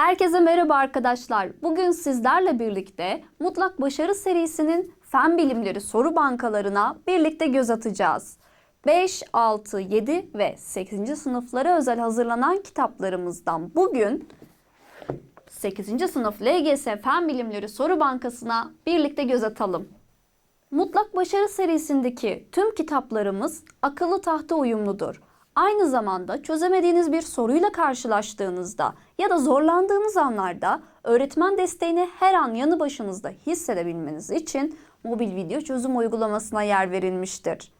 Herkese merhaba arkadaşlar. Bugün sizlerle birlikte Mutlak Başarı serisinin fen bilimleri soru bankalarına birlikte göz atacağız. 5, 6, 7 ve 8. sınıflara özel hazırlanan kitaplarımızdan bugün 8. sınıf LGS Fen Bilimleri Soru Bankası'na birlikte göz atalım. Mutlak Başarı serisindeki tüm kitaplarımız akıllı tahta uyumludur. Aynı zamanda çözemediğiniz bir soruyla karşılaştığınızda ya da zorlandığınız anlarda öğretmen desteğini her an yanı başınızda hissedebilmeniz için mobil video çözüm uygulamasına yer verilmiştir.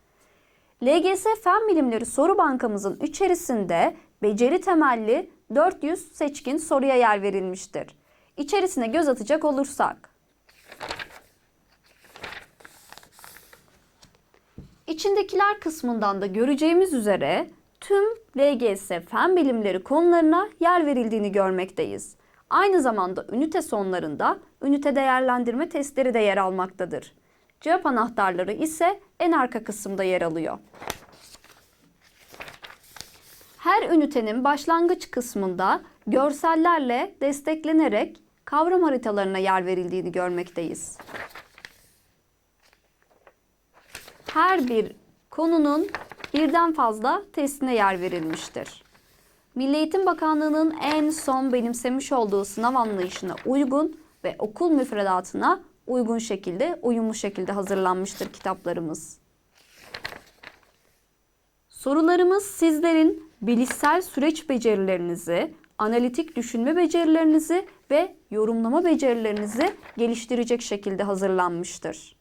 LGS Fen Bilimleri soru bankamızın içerisinde beceri temelli 400 seçkin soruya yer verilmiştir. İçerisine göz atacak olursak İçindekiler kısmından da göreceğimiz üzere tüm LGS fen bilimleri konularına yer verildiğini görmekteyiz. Aynı zamanda ünite sonlarında ünite değerlendirme testleri de yer almaktadır. Cevap anahtarları ise en arka kısımda yer alıyor. Her ünitenin başlangıç kısmında görsellerle desteklenerek kavram haritalarına yer verildiğini görmekteyiz. her bir konunun birden fazla testine yer verilmiştir. Milli Eğitim Bakanlığı'nın en son benimsemiş olduğu sınav anlayışına uygun ve okul müfredatına uygun şekilde, uyumlu şekilde hazırlanmıştır kitaplarımız. Sorularımız sizlerin bilişsel süreç becerilerinizi, analitik düşünme becerilerinizi ve yorumlama becerilerinizi geliştirecek şekilde hazırlanmıştır.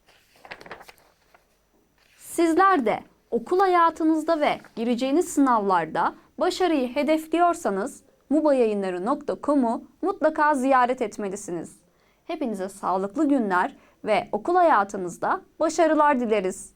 Sizler de okul hayatınızda ve gireceğiniz sınavlarda başarıyı hedefliyorsanız mubayayınları.com'u mutlaka ziyaret etmelisiniz. Hepinize sağlıklı günler ve okul hayatınızda başarılar dileriz.